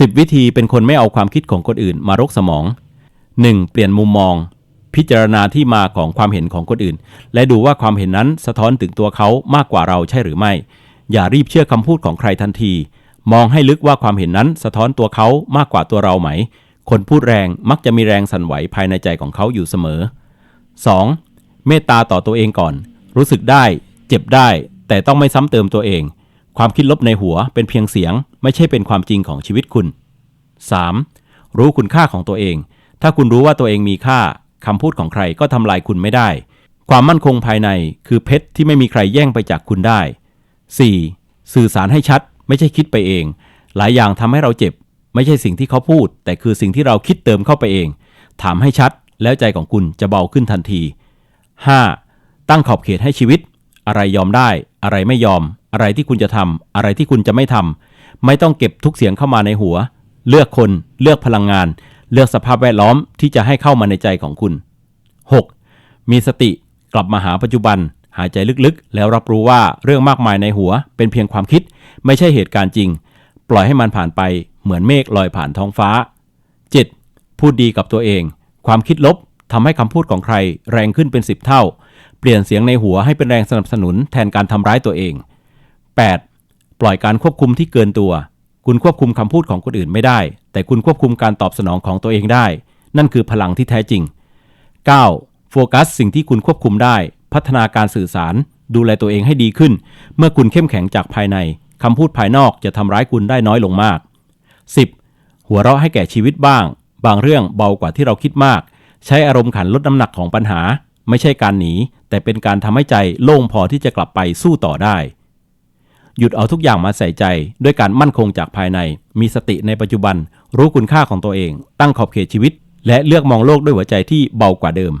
10 วิธีเป็นคนไม่เอาความคิดของคนอื่นมารกสมอง 1. เปลี่ยนมุมมอง พิจารณาที่มาของความเห็นของคนอื่น และดูว่าความเห็นนั้นสะท้อนถึงตัวเขามากกว่าเราใช่หรือไม่ อย่ารีบเชื่อคำพูดของใครทันที มองให้ลึกว่าความเห็นนั้นสะท้อนตัวเขามากกว่าตัวเราไหม คนพูดแรงมักจะมีแรงสั่นไหวภายในใจของเขาอยู่เสมอ 2. เมตตาต่อตัวเองก่อน รู้สึกได้ เจ็บได้ แต่ต้องไม่ซ้ำเติมตัวเอง ความคิดลบในหัวเป็นเพียงเสียง ไม่ใช่เป็นความจริงของชีวิตคุณ 3. รู้คุณค่าของตัวเอง ถ้าคุณรู้ว่าตัวเองมีค่าคำพูดของใครก็ทำลายคุณไม่ได้ ความมั่นคงภายในคือเพชรที่ไม่มีใครแย่งไปจากคุณได้ 4. สื่อสารให้ชัด ไม่ใช่คิดไปเอง หลายอย่างทำให้เราเจ็บ ไม่ใช่สิ่งที่เขาพูด แต่คือสิ่งที่เราคิดเติมเข้าไปเอง ถามให้ชัด แล้วใจของคุณจะเบาขึ้นทันที 5. ตั้งขอบเขตให้ชีวิต อะไรยอมได้ อะไรไม่ยอม อะไรที่คุณจะทำอะไรที่คุณจะไม่ทำไม่ต้องเก็บทุกเสียงเข้ามาในหัว เลือกคน เลือกพลังงาน เลือกสภาพแวดล้อมที่จะให้เข้ามาในใจของคุณ 6. มีสติกลับมาหาปัจจุบัน หายใจลึกๆ แล้วรับรู้ว่าเรื่องมากมายในหัว เป็นเพียงความคิด ไม่ใช่เหตุการณ์จริง ปล่อยให้มันผ่านไปเหมือนเมฆลอยผ่านท้องฟ้า 7. พูดดีกับตัวเอง ความคิดลบทำให้คำพูดของใครแรงขึ้นเป็น 10 เท่า เปลี่ยนเสียงในหัวให้เป็นแรงสนับสนุนแทนการทำร้ายตัวเอง 8. ปล่อยการควบคุมที่เกินตัว คุณควบคุมคำพูดของคนอื่นไม่ได้ แต่คุณควบคุมการตอบสนองของตัวเองได้ นั่นคือพลังที่แท้จริง 9. โฟกัสสิ่งที่คุณควบคุมได้ พัฒนาการสื่อสาร ดูแลตัวเองให้ดีขึ้น เมื่อคุณเข้มแข็งจากภายในคำพูดภายนอกจะทำร้ายคุณได้น้อยลงมาก 10. หัวเราะให้แก่ชีวิตบ้าง บางเรื่องเบากว่าที่เราคิดมาก ใช้อารมณ์ขันลดน้ำหนักของปัญหา ไม่ใช่การหนี แต่เป็นการทำให้ใจโล่งพอที่จะกลับไปสู้ต่อได้ หยุดเอาทุกอย่างมาใส่ใจ ด้วยการมั่นคงจากภายใน มีสติในปัจจุบัน รู้คุณค่าของตัวเอง ตั้งขอบเขตชีวิต และเลือกมองโลกด้วยหัวใจที่เบากว่าเดิม